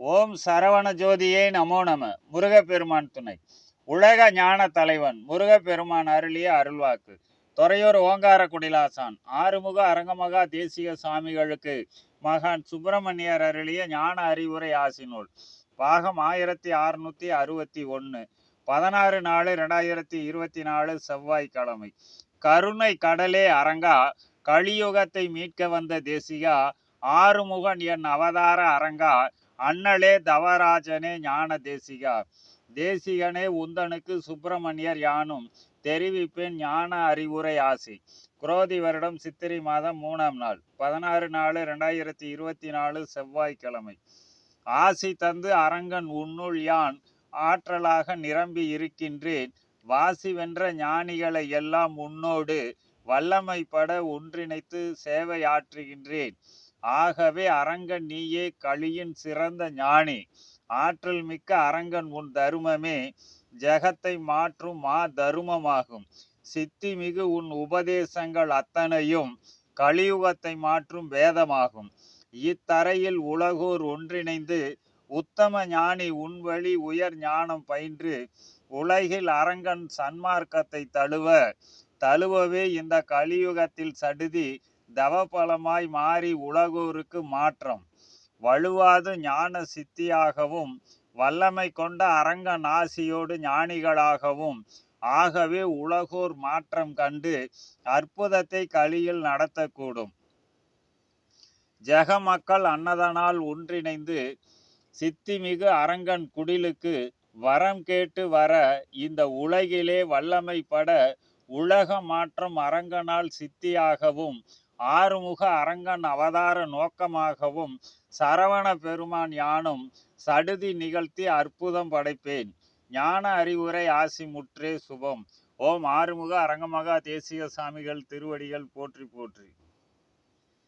ஓம் சரவண ஜோதியே நமோ நம. முருகப்பெருமான் துணை. உலக ஞான தலைவன் முருகப்பெருமான் அருளிய அருள்வாக்கு. துறையூர் ஓங்கார குடிலாசான் ஆறுமுக அரங்கமகா தேசிய சுவாமிகளுக்கு மகான் சுப்பிரமணியர் அருளிய ஞான அறிவுரை ஆசினூல் பாகம் ஆயிரத்தி அறுநூத்தி அறுபத்தி ஒன்று பதினாறு நாலு ரெண்டாயிரத்தி இருபத்தி நாலு செவ்வாய்க்கிழமை. கருணை கடலே அரங்கா கலியுகத்தை மீட்க வந்த தேசிகா ஆறுமுகன் என் அவதார அரங்கா அண்ணலே தவராஜனே ஞான தேசிகா. தேசிகனே உந்தனுக்கு சுப்பிரமணியர் யானும் தெரிவிப்பேன் ஞான அறிவுரை ஆசி. குரோதி வருடம் சித்திரை மாதம் மூணாம் நாள் பதினாறு நாலு ரெண்டாயிரத்தி இருபத்தி நாலு செவ்வாய்க்கிழமை. ஆசி தந்து அரங்கன் உன்னுள் யான் ஆற்றலாக நிரம்பி இருக்கின்றேன். வாசி வென்ற ஞானிகளை எல்லாம் உன்னோடு வல்லமைப்பட ஒன்றிணைத்து சேவையாற்றுகின்றேன் ஆகவே அரங்கன் நீயே களியின் சிறந்த ஞானி. ஆற்றல் மிக்க அரங்கன் உன் தருமமே. ஜெகத்தை மாற்றும் மா தருமமாகும். சித்தி மிகு உன் உபதேசங்கள் அத்தனையும் கலியுகத்தை மாற்றும் வேதமாகும். இத்தரையில் உலகோர் ஒன்றிணைந்து உத்தம ஞானி உன் வழி உயர் ஞானம் பயின்று உலகில் அரங்கன் சன்மார்க்கத்தை தழுவ தழுவவே இந்த கலியுகத்தில் சடுதி தவபலமாய் மாறி உலகோருக்கு மாற்றம். வலுவாது ஞான சித்தியாகவும் வல்லமை கொண்ட அரங்க நாசியோடு ஞானிகளாகவும் ஆகவே உலகோர் மாற்றம் கண்டு அற்புதத்தை கலியில் நடத்தக்கூடும். ஜெக மக்கள் அன்னதனால் ஒன்றிணைந்து சித்திமிகு அரங்கன் குடிலுக்கு வரம் கேட்டு வர இந்த உலகிலே வல்லமைப்பட உலக மாற்றம் அரங்கனால் சித்தியாகவும் ஆறுமுக அரங்கன் அவதார நோக்கமாகவும் சரவண பெருமான் யானும் சடுதி நிகழ்த்தி அற்புதம் படைப்பேன். ஞான அறிவுரை ஆசி முற்றே சுபம். ஓம் ஆறுமுக அரங்கமகா தேசிய சாமிகள் திருவடிகள் போற்றி போற்றி.